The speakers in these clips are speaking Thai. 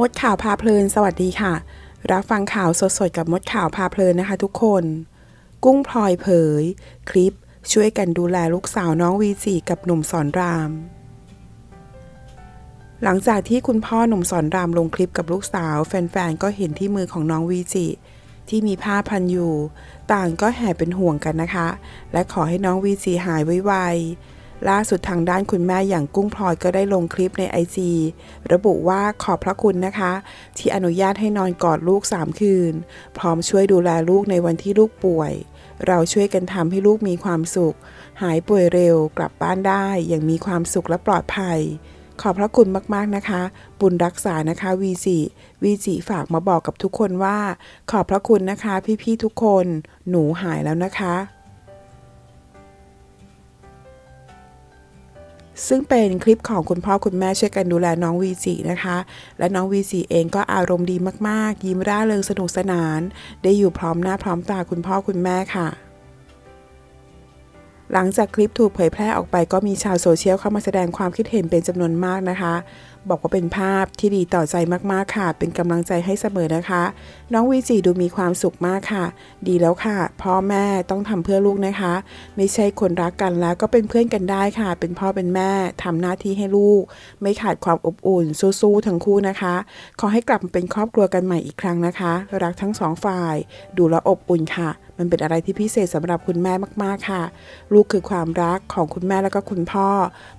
มดข่าวพาเพลิน สวัสดีค่ะ รับฟังข่าวสดๆ กับมดข่าวพาเพลินนะคะทุกคน กุ้งพลอยเผย คลิปช่วยกันดูแลลูกสาวน้องวีจีกับหนุ่มสอนราม หลังจากที่คุณพ่อหนุ่มสอนรามลงคลิปกับลูกสาว แฟนๆ ก็เห็นที่มือของน้องวีจิที่มีผ้าพันอยู่ ต่างก็แห่เป็นห่วงกันนะคะ และขอให้น้องวีจีหายไวๆ ล่าสุดทางด้านคุณแม่อย่างกุ้งพลอยก็ได้ลงคลิปในไอจีระบุว่าขอบพระคุณนะคะ ที่อนุญาตให้นอนกอดลูก 3 คืน พร้อมช่วยดูแลลูกในวันที่ลูกป่วย เราช่วยกันทำให้ลูกมีความสุข หายป่วยเร็วกลับบ้านได้อย่างมีความสุขและปลอดภัย ขอบพระคุณมากๆนะคะ บุญรักษานะคะวีจิวีจิฝากมาบอกกับทุกคนว่า ขอบพระคุณนะคะ พี่ๆทุกคน หนูหายแล้วนะคะ ซึ่งเป็นคลิปของคุณพ่อคุณแม่ช่วยกันดูแลน้องวีจินะคะ และน้องวีจิเองก็อารมณ์ดีมากๆ ยิ้มร่าเริงสนุกสนาน ได้อยู่พร้อมหน้าพร้อมตาคุณพ่อคุณแม่ค่ะ หลังจากคลิปถูกเผยแพร่ออกไปก็มีชาวโซเชียลเข้ามาแสดงความคิดเห็นเป็นจำนวนมากนะคะ บอกว่าเป็นภาพที่ดีต่อใจมากๆค่ะ เป็นกำลังใจให้เสมอนะคะ น้องวีจีดูมีความสุขมากค่ะ ดีแล้วค่ะ พ่อแม่ต้องทำเพื่อลูกนะคะ ไม่ใช่คนรักกันแล้วก็เป็นเพื่อนกันได้ค่ะ เป็นพ่อเป็นแม่ทำหน้าที่ให้ลูก ไม่ขาดความอบอุ่นสู้ๆทั้งคู่นะคะ ขอให้กลับมาเป็นครอบครัวกันใหม่อีกครั้งนะคะ รักทั้งสองฝ่าย ดูแลอบอุ่นค่ะ มันเป็นอะไรที่พิเศษสำหรับคุณแม่มากๆค่ะ ลูกคือความรักของคุณแม่แล้วก็คุณพ่อ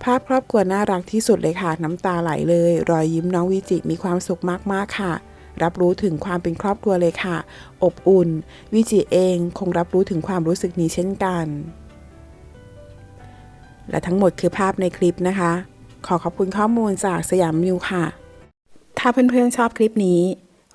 ภาพครอบครัวน่ารักที่สุดเลยค่ะ น้ำตาไหลเลย รอยยิ้มน้องวิจิมีความสุขมากๆค่ะรับรู้ถึงความเป็นครอบครัวเลยค่ะ อบอุ่น วิจิเองคงรับรู้ถึงความรู้สึกนี้เช่นกัน และทั้งหมดคือภาพในคลิปนะคะ ขอขอบคุณข้อมูลจากสยามมิวค่ะ ถ้าเพื่อนๆชอบคลิปนี้